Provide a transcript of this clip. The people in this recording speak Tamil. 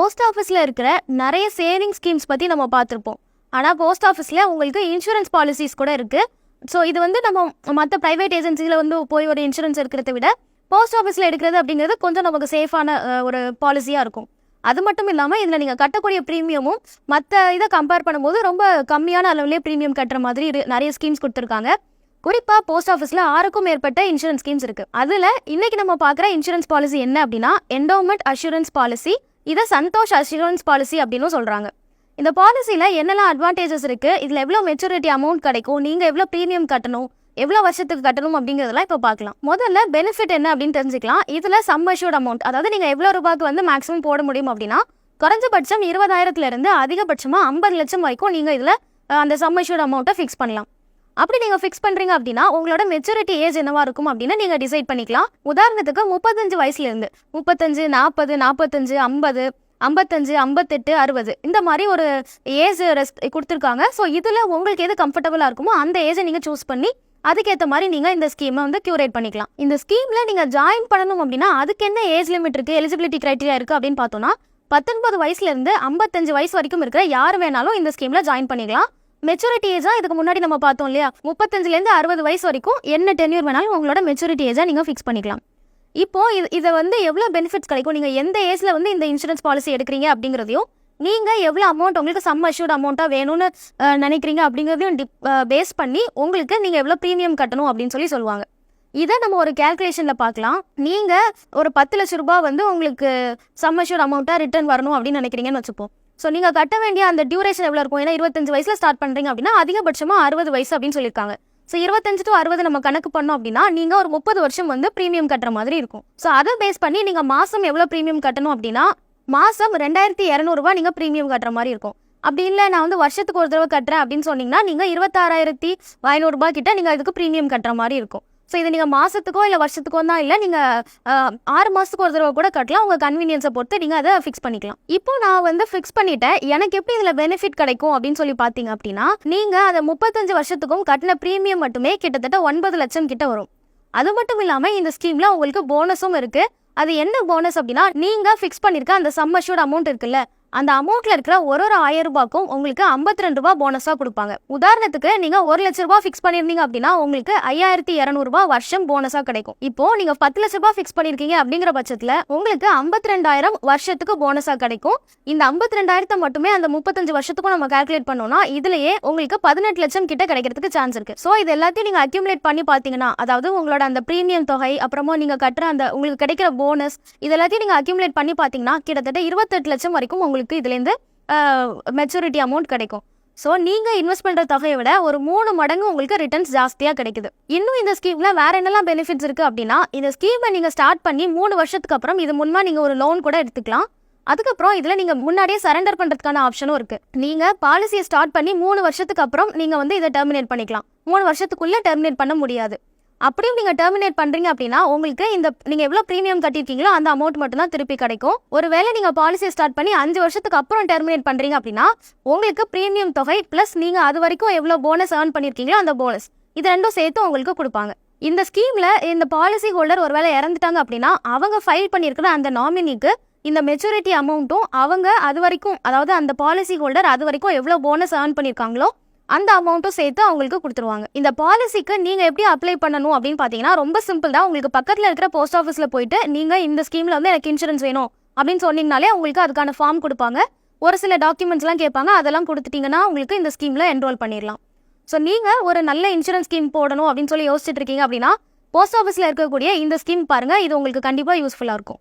போஸ்ட் ஆஃபீஸில் இருக்கிற நிறைய சேவிங் ஸ்கீம்ஸ் பற்றி நம்ம பார்த்துருப்போம். ஆனால் போஸ்ட் ஆஃபீஸில் உங்களுக்கு இன்சூரன்ஸ் பாலிசிஸ் கூட இருக்குது ஸோ இது வந்து நம்ம மற்ற ப்ரைவேட் ஏஜென்சியில் வந்து போய் ஒரு இன்சூரன்ஸ் எடுக்கிறத விட போஸ்ட் ஆஃபீஸில் எடுக்கிறது அப்படிங்கிறது கொஞ்சம் நமக்கு சேஃபான ஒரு பாலிசியாக இருக்கும். அது மட்டும் இல்லாமல் இதில் நீங்கள் கட்டக்கூடிய ப்ரீமியமும் மற்ற இதை கம்பேர் பண்ணும்போது ரொம்ப கம்மியான அளவுலேயே ப்ரீமியம் கட்டுற மாதிரி இரு- நிறைய ஸ்கீம்ஸ் கொடுத்துருக்காங்க. குறிப்பாக போஸ்ட் ஆஃபீஸில் ஆறுக்கும் மேற்பட்ட இன்சூரன்ஸ் ஸ்கீம்ஸ் இருக்குது அதில் இன்றைக்கி நம்ம பார்க்குற இன்சூரன்ஸ் பாலிசி என்ன அப்படின்னா என்டோமெண்ட் அஷூரன்ஸ் பாலிசி இதை சந்தோஷ் அஷூரன்ஸ் பாலிசி அப்படின்னு சொல்கிறாங்க இந்த பாலிசியில் என்னெல்லாம் அட்வான்டேஜஸ் இருக்குது இதில் எவ்வளோ மெச்சூரிட்டி அமௌண்ட் கிடைக்கும்? நீங்கள் எவ்வளோ ப்ரீமியம் கட்டணும்? எவ்வளோ வருஷத்துக்கு கட்டணும் அப்படிங்கிறதெல்லாம் இப்போ பார்க்கலாம். முதல்ல பெனிஃபிட் என்ன அப்படின்னு தெரிஞ்சுக்கலாம். இதில் சம் அஷ்யூர்ட் அமௌண்ட் அதாவது நீங்கள் எவ்வளோ ரூபாய்க்கு வந்து மேக்ஸிமம் போட முடியும் அப்படின்னா குறைஞ்சபட்சம் இருபதாயிரத்துலேருந்து அதிகபட்சமாக ஐம்பது லட்சம் வரைக்கும் நீங்கள் இதில் அந்த சம் அஷ்யூர்ட் அமௌண்ட்டை ஃபிக்ஸ் பண்ணலாம். அப்படி நீங்கள் ஃபிக்ஸ் பண்ணுறீங்க அப்படின்னா உங்களோட மெச்சூரிட்டி ஏஜ் என்னவா இருக்கும் அப்படின்னு நீங்கள் டிசைட் பண்ணிக்கலாம். உதாரணத்துக்கு முப்பத்தஞ்சு வயசுலேருந்து. முப்பத்தஞ்சு நாற்பது நாற்பத்தஞ்சு ஐம்பது ஐம்பத்தஞ்சு ஐம்பத்தெட்டு அறுபது. இந்த மாதிரி ஒரு ஏஜ் ரெஸ்ட் கொடுத்துருக்காங்க. ஸோ இதில் உங்களுக்கு எது கம்ஃபர்டபுளாக இருக்குமோ அந்த ஏஜை நீங்கள் சூஸ் பண்ணி அதுக்கேற்ற மாதிரி நீங்கள் இந்த ஸ்கீமை வந்து க்யூரேட் பண்ணிக்கலாம். இந்த ஸ்கீமில் நீங்கள் ஜாயின் பண்ணணும் அப்படின்னா அதுக்கு என்ன ஏஜ் லிமிட் இருக்குது எலிஜிபிலிட்டி க்ரைட்டீரியா இருக்குது அப்படின்னு பார்த்தோன்னா பத்தொன்பது வயசுலேருந்து ஐம்பத்தஞ்சு வயசு வரைக்கும் இருக்கிற யார் வேணாலும் இந்த ஸ்கீமில் ஜாயின் பண்ணிக்கலாம். மெச்சூரிட்டி ஏஜா இதுக்கு முன்னாடி நம்ம பார்த்தோம் இல்லையா? முப்பத்தஞ்சுலேருந்து அறுபது வயசு வரைக்கும் என்ன டென்யூர் வேணாலும் உங்களோட மெச்சூரிட்டி ஏஜாக நீங்கள் ஃபிக்ஸ் பண்ணிக்கலாம். இப்போ இது இதை வந்து எவ்வளோ பெனிஃபிட்ஸ் கிடைக்கும்? நீங்கள் எந்த ஏஜில் வந்து இந்த இன்சூரன்ஸ் பாலிசி எடுக்கிறீங்க அப்படிங்கிறதையும் நீங்கள் எவ்வளோ அமௌண்ட் உங்களுக்கு சம் அஷ்யூர்ட் அமௌண்ட்டாக வேணும்னு நினைக்கிறீங்க அப்படிங்கிறதையும் டிப் பேஸ் பண்ணி உங்களுக்கு நீங்கள் எவ்வளோ ப்ரீமியம் கட்டணும் அப்படின்னு சொல்லி சொல்லுவாங்க. இதை நம்ம ஒரு கேல்குலேஷனில் பார்க்கலாம். நீங்கள் ஒரு பத்து லட்ச ரூபா வந்து உங்களுக்கு சம் அஷ்யூர்ட் அமௌண்ட்டாக ரிட்டர்ன் வரணும் அப்படின்னு நினைக்கிறீங்கன்னு வச்சுப்போம். ஸோ நீங்கள் கட்ட வேண்டிய அந்த டியூரேஷன் எவ்வளோ இருக்கும்? ஏன்னா இருபத்தஞ்சு வயசில் ஸ்டார்ட் பண்ணுறீங்க அப்படின்னா அதிகபட்சமாக அறுபது வயசு அப்படின்னு சொல்லியிருக்காங்க. ஸோ இருபத்தஞ்சு டு அறுபது நம்ம கணக்கு பண்ணோம் அப்படின்னா நீங்கள் ஒரு முப்பது வருஷம் வந்து ப்ரீமியம் கட்டுற மாதிரி இருக்கும். ஸோ அதை பேஸ் பண்ணி நீங்கள் மாதம் எவ்வளோ ப்ரீமியம் கட்டணும் அப்படின்னா மாதம் ரெண்டாயிரத்தி இரநூறுபா நீங்கள் ப்ரீமியம் கட்டுற மாதிரி இருக்கும். அப்படி இல்லை நான் வந்து வருஷத்துக்கு ஒரு தடவை கட்டுறேன் அப்படின்னு சொன்னீங்கன்னா நீங்கள் இருபத்தாறாயிரத்தி ஐநூறுரூபா கிட்ட நீங்கள் இதுக்கு ப்ரீமியம் கட்டுற மாதிரி இருக்கும். ஸோ இது நீங்கள் மாதத்துக்கோ இல்லை வருஷத்துக்கோ தான் இல்லை நீங்கள் ஆறு மாதத்துக்கு ஒரு தடவை கூட கட்டலாம். உங்கள் கன்வீனியன்ஸை பொறுத்து நீங்கள் அதை ஃபிக்ஸ் பண்ணிக்கலாம். இப்போ நான் வந்து ஃபிக்ஸ் பண்ணிட்டேன். எனக்கு எப்படி இதில் பெனிஃபிட் கிடைக்கும் அப்படின்னு சொல்லி பார்த்தீங்க அப்படின்னா நீங்கள் அதை முப்பத்தஞ்சு வருஷத்துக்கும் கட்டின ப்ரீமியம் மட்டுமே கிட்டத்தட்ட ஒன்பது லட்சம் கிட்ட வரும். அது மட்டும் இல்லாமல் இந்த ஸ்கீமில் உங்களுக்கு போனஸும் இருக்குது அது என்ன போனஸ் அப்படின்னா நீங்கள் ஃபிக்ஸ் பண்ணியிருக்க அந்த சம் அஷ்யூர்ட் அமௌண்ட் இருக்குல்ல அந்த அமௌண்ட்டில் இருக்கிற ஒரு ஒரு ஆயிரம் ரூபாய்க்கும் உங்களுக்கு ஐம்பத்தி ரெண்டு ரூபா போனஸாக கொடுப்பாங்க. உதாரணத்துக்கு நீங்கள் ஒரு லட்ச ரூபா ஃபிக்ஸ் பண்ணியிருந்தீங்க அப்படின்னா உங்களுக்கு ஐயாயிரத்தி இரநூறுபா வருஷம் போனஸாக கிடைக்கும். இப்போ நீங்கள் பத்து லட்ச ரூபா ஃபிக்ஸ் பண்ணியிருக்கீங்க அப்படிங்கிற பட்சத்தில் உங்களுக்கு ஐம்பத்தி ரெண்டாயிரம் வருஷத்துக்கு போனஸாக கிடைக்கும். இந்த ஐம்பத்தி ரெண்டாயிரத்தை மட்டுமே அந்த முப்பத்தஞ்சு வருஷத்துக்கும் நம்ம கால்குலேட் பண்ணோம்னா இதுலயே உங்களுக்கு பதினெட்டு லட்சம் கிட்ட கிடைக்கிறதுக்கு சான்ஸ் இருக்கு. ஸோ இது எல்லாத்தையும் நீங்கள் அக்யூமுலேட் பண்ணி பார்த்தீங்கன்னா அதாவது உங்களோட அந்த ப்ரீமியம் தொகை அப்புறமா நீங்கள் கட்டுற அந்த உங்களுக்கு கிடைக்கிற போனஸ் இது எல்லாத்தையும் நீங்க அக்யூமுலேட் பண்ணி பார்த்தீங்கன்னா கிட்டத்தட்ட இருபத்தெட்டு லட்சம் வரைக்கும் உங்களுக்கு உங்களுக்கு இதுலேருந்து மெச்சூரிட்டி அமௌண்ட் கிடைக்கும். ஸோ நீங்கள் இன்வெஸ்ட் பண்ணுற தொகையை விட ஒரு மூணு மடங்கு உங்களுக்கு ரிட்டர்ன்ஸ் ஜாஸ்தியாக கிடைக்குது. இன்னும் இந்த ஸ்கீமில் வேற என்னெல்லாம் பெனிஃபிட்ஸ் இருக்குது அப்படின்னா இந்த ஸ்கீமை நீங்கள் ஸ்டார்ட் பண்ணி மூணு வருஷத்துக்கு அப்புறம் இது முன்மா நீங்கள் ஒரு லோன் கூட எடுத்துக்கலாம். அதுக்கப்புறம் இதில் நீங்கள் முன்னாடியே சரண்டர் பண்ணுறதுக்கான ஆப்ஷனும் இருக்குது நீங்கள் பாலிசியை ஸ்டார்ட் பண்ணி மூணு வருஷத்துக்கு அப்புறம் நீங்கள் வந்து இதை டெர்மினேட் பண்ணிக்கலாம். மூணு வருஷத்துக்குள்ளே டெர்மினேட் பண்ண முடியாது. அப்படியும் நீங்கள் டெர்மினேட் பண்ணுறீங்க அப்படின்னா உங்களுக்கு இந்த நீங்கள் எவ்வளோ ப்ரீமியம் கட்டியிருக்கீங்களோ அந்த அமௌண்ட் மட்டும் தான் திருப்பி கிடைக்கும். ஒருவேளை நீங்கள் பாலிசியை ஸ்டார்ட் பண்ணி அஞ்சு வருஷத்துக்கு அப்புறம் டெர்மினேட் பண்ணுறீங்க அப்படின்னா உங்களுக்கு ப்ரீமியம் தொகை ப்ளஸ் நீங்கள் அது வரைக்கும் எவ்வளோ போனஸ் ஏர்ன் பண்ணியிருக்கீங்களோ அந்த போனஸ் இது ரெண்டும் சேர்த்து உங்களுக்கு கொடுப்பாங்க. இந்த ஸ்கீமில் இந்த பாலிசி ஹோல்டர் ஒருவேளை இறந்துட்டாங்க அப்படின்னா அவங்க ஃபைல் பண்ணியிருக்கிற அந்த நாமினிக்கு இந்த மெச்சூரிட்டி அமௌண்ட்டும் அவங்க அது வரைக்கும் அதாவது அந்த பாலிசி ஹோல்டர் அது வரைக்கும் எவ்வளோ போனஸ் ஏர்ன் பண்ணியிருக்காங்களோ அந்த அமௌண்ட்டும் சேர்த்து அவங்களுக்கு கொடுத்துருவாங்க. இந்த பாலிசிக்கு நீங்கள் எப்படி அப்ளை பண்ணணும் அப்படின்னு பார்த்தீங்கன்னா ரொம்ப சிம்பிள் தான். உங்களுக்கு பக்கத்தில் இருக்கிற போஸ்ட் ஆஃபீஸில் போயிட்டு நீங்கள் இந்த ஸ்கீமில் வந்து எனக்கு இன்சூரன்ஸ் வேணும் அப்படின்னு சொன்னீங்கனாலே உங்களுக்கு அதுக்கான ஃபார்ம் கொடுப்பாங்க. ஒரு சில டாக்குமெண்ட்ஸ்லாம் கேட்பாங்க. அதெல்லாம் கொடுத்துட்டிங்கன்னா உங்களுக்கு இந்த ஸ்கீமில் என்ரோல் பண்ணிடலாம். ஸோ நீங்கள் ஒரு நல்ல இன்சூரன்ஸ் ஸ்கீம் போடணும் அப்படின்னு சொல்லி யோசிச்சுட்டு இருக்கீங்க அப்படின்னா போஸ்ட் ஆஃபீஸில் இருக்கக்கூடிய இந்த ஸ்கீம் பாருங்கள் இது உங்களுக்கு கண்டிப்பாக யூஸ்ஃபுல்லாக இருக்கும்.